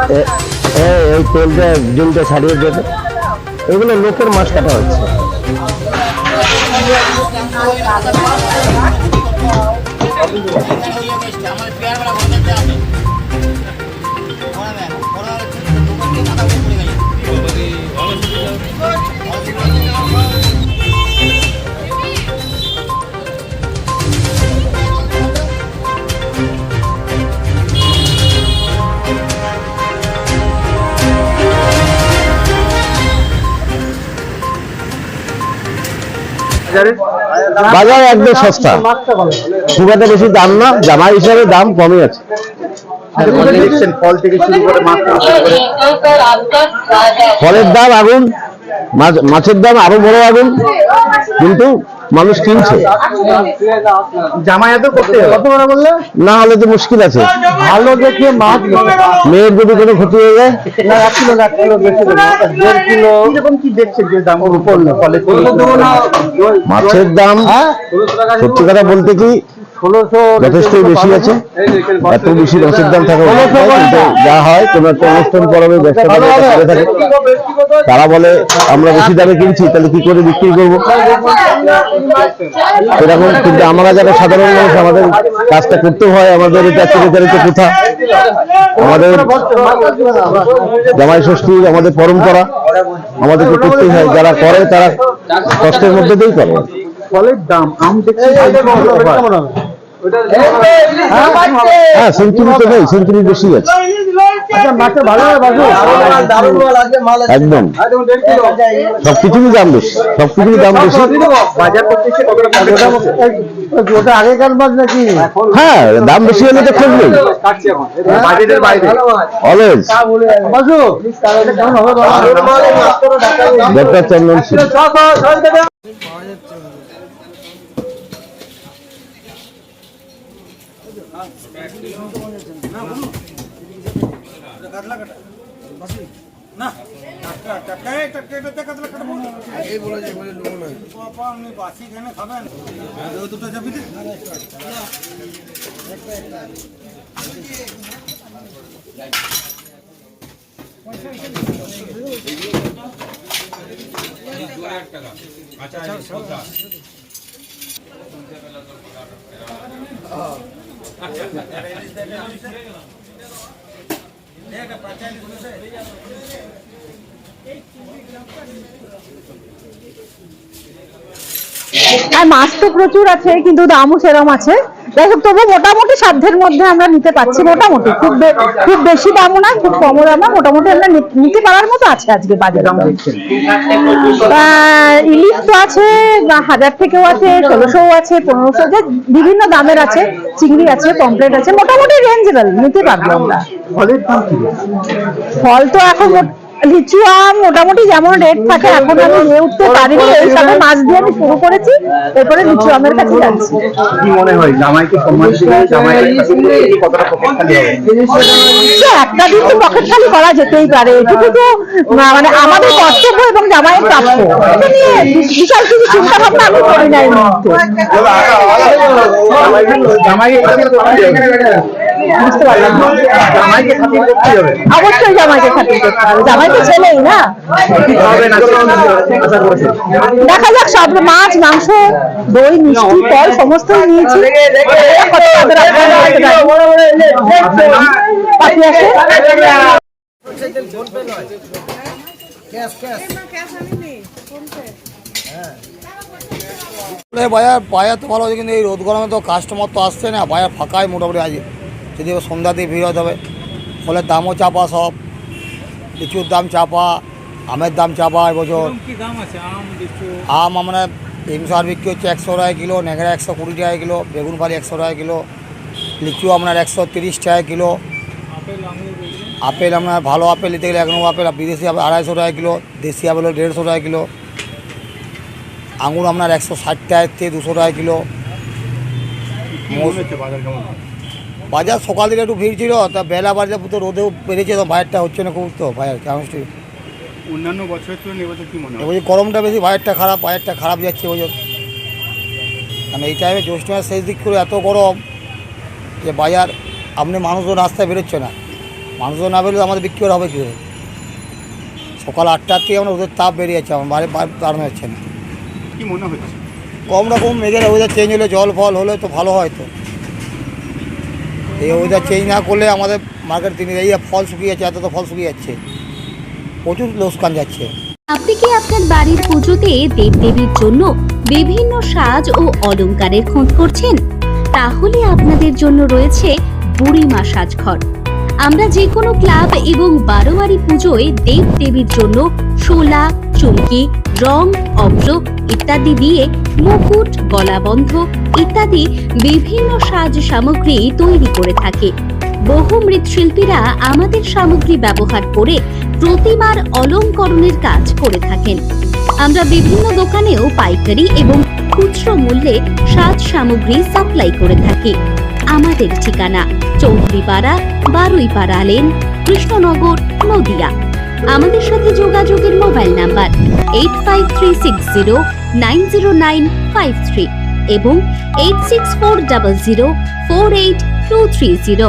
এ- এই তেলটা ডিমটা ছাড়িয়ে দেবে। এগুলো লোকের মাছ কাটা হচ্ছে। বাজার? একদম সস্তা। খুব একটা বেশি দাম না জামা হিসাবে দাম কমই আছে। মাছ ফলের দাম আগুন মাছ- মাছের দাম আরও বড় আগুন। কিন্তু মানুষ কিনছে। না হলে তো মুশকিল আছে। ভালো দেখে মাছ মেয়ের যদি কোনো ক্ষতি হয়ে যায়? না এক কিলো এক কিলো বেশি দেবো। দেড় কিলো। কীরকম কি দেখছে যে দাম উপর না ফলে মাছের দাম সত্যি কথা বলতে কি যথেষ্টই বেশি আছে। এত বেশি দাম থাকা কিন্তু যা হয় কোনো একটা অনুষ্ঠান পরবে ব্যবসা করে করে থাকে তারা বলে আমরা বেশি দামে কিনছি তাহলে কি করে বিক্রি করব? এরকম কিন্তু আমরা যারা সাধারণ মানুষ আমাদের কাজটা করতে হয় আমাদের এটা চিরচারিত প্রথা। আমাদের জামাই ষষ্ঠী আমাদের পরম্পরা আমাদেরকে করতেই হয়। যারা করে তারা কষ্টের মধ্যে দিয়েই করে। ফলের দাম আম দেখছি হ্যাঁ সেঞ্চুরি তো নেই সেঞ্চুরি বেশি আছে। আচ্ছা একদম। সবকিছুরই দাম বেশি সবকিছুরই দাম ওটা আগেকার মাছ নাকি? হ্যাঁ দাম বেশি হলে তো খুব নেই কাটছি এখন। বাজেটের বাইরে। অলওয়েজ বাসু এটা কেমন হবে ডক্টর চন্দন সিং আর মাছ তো প্রচুর আছে কিন্তু দামও সেরকম আছে। যাই হোক তবু মোটামুটি সাধ্যের মধ্যে আমরা নিতে পারছি মোটামুটি। খুব খুব বেশি দামও না খুব কমও দাম না মোটামুটি আমরা নিতে পারার মতো আছে আজকে বাজারে ইলিশ তো আছে হাজার থেকেও আছে ষোলোশোও আছে পনেরোশো যে বিভিন্ন দামের আছে চিংড়ি আছে পমপ্লেট আছে মোটামুটি রেঞ্জেবল নিতে পারব আমরা। ফলের দাম ফল তো এখন মোট- লিচু আম মোটামুটি যেমন রেট থাকে এখন আমি নিয়ে উঠতে পারিনি। এই সবে মাছ দিয়ে আমি শুরু করেছি এরপরে লিচু আমের কাছে যাচ্ছি। কি মনে হয় জামাইকে সম্মান দিলে জামাই কতটা হবে? একটা দিন তো পকেট খালি করা যেতেই পারে এটুকু তো মানে আমাদের কর্তব্য এবং জামাইয়ের প্রাপ্য। এটা নিয়ে বিশাল কিছু চিন্তা ভাবনা আমি করি না এই মুহূর্তে। বুঝতে পারলাম জামাইকে খাতির করতে হবে। অবশ্যই জামাইকে খাতির করতে হবে। জামাই তো ছেলেই না? হবে না দেখা যাক সব মাছ মাংস দই মিষ্টি ফল সমস্ত নিয়েছি। পাখি আছে বাজার বাজার তো ভালো আছে কিন্তু এই রোদ গরমে তো কাস্টমার তো আসছে না। বাজার ফাঁকায় মোটামুটি আছে। যদি এবার সন্ধ্যাতে ভিড় হতে হবে ফলের দামও চাপা সব। লিচুর দাম চাপা আমের দাম চাপা এবছর আম আমরা হিমসার বিক্রি হচ্ছে একশো টাকা কিলো নেগড়া একশো কুড়ি টাকা কিলো বেগুন ফালি একশো টাকা কিলো লিচু আপনার একশো তিরিশ টাকা কিলো। আপেল আপনার ভালো আপেল নিতে গেলে এক নম্বর আপেল বিদেশি আপেল আড়াইশো টাকা কিলো দেশি আপেল দেড়শো টাকা কিলো। আঙুর আপনার একশো ষাট টাকা থেকে দুশো টাকা কিলো। বাজার সকাল থেকে একটু ভিড় ছিল তা বেলা বাজার তো রোদেও বেড়েছে তো বাজারটা হচ্ছে না খুব তো বাজার কেমন অন্যান্য বছরের তুলনায় এবছর কি মনে হয়? এবছর গরমটা বেশি বাজারটা খারাপ বাজারটা খারাপ যাচ্ছে এবছর কারণ এই টাইমে জ্যৈষ্ঠ মাসের শেষ দিক করে এত গরম যে বাজার আপনি মানুষজন রাস্তায় বেরোচ্ছে না। মানুষজন না বেরোলে আমাদের বিক্রি করা হবে কী সকাল আটটার থেকে আমরা ওদের তাপ বেরিয়ে যাচ্ছে আমার বাইরে বাইরে দাঁড়ানো যাচ্ছে না। কি মনে হচ্ছে? কম রকম মেঘের ওয়েদার চেঞ্জ হলে জল ফল হলে তো ভালো হয় তো। এই ওয়েদার চেঞ্জ না করলে আমাদের মার্কেট তিনি এই ফল শুকিয়ে যাচ্ছে, এত তো ফল শুকিয়ে যাচ্ছে। প্রচুর লোকসান যাচ্ছে। আপনি কি আপনার বাড়ির পুজোতে দেবদেবীর জন্য বিভিন্ন সাজ ও অলংকারের খোঁজ করছেন? তাহলে আপনাদের জন্য রয়েছে বুড়িমা সাজঘর। আমরা যে কোনো ক্লাব এবং বারোয়ারি পুজোয় দেব দেবীর জন্য শোলা, চুমকি রং অভ্র ইত্যাদি দিয়ে মুকুট গলাবন্ধ ইত্যাদি বিভিন্ন সাজ সামগ্রী তৈরি করে থাকে। বহু মৃৎশিল্পীরা আমাদের সামগ্রী ব্যবহার করে প্রতিমার অলঙ্করণের কাজ করে থাকেন। আমরা বিভিন্ন দোকানেও পাইকারি এবং খুচরো মূল্যে সাজ সামগ্রী সাপ্লাই করে থাকি। আমাদের ঠিকানা চৌধুরীপাড়া, বারুইপাড়া লেন, কৃষ্ণনগর, নদিয়া। আমাদের সাথে যোগাযোগের mobile number eight five three six zero nine zero nine five three এবং eight six four double zero four eight two three zero.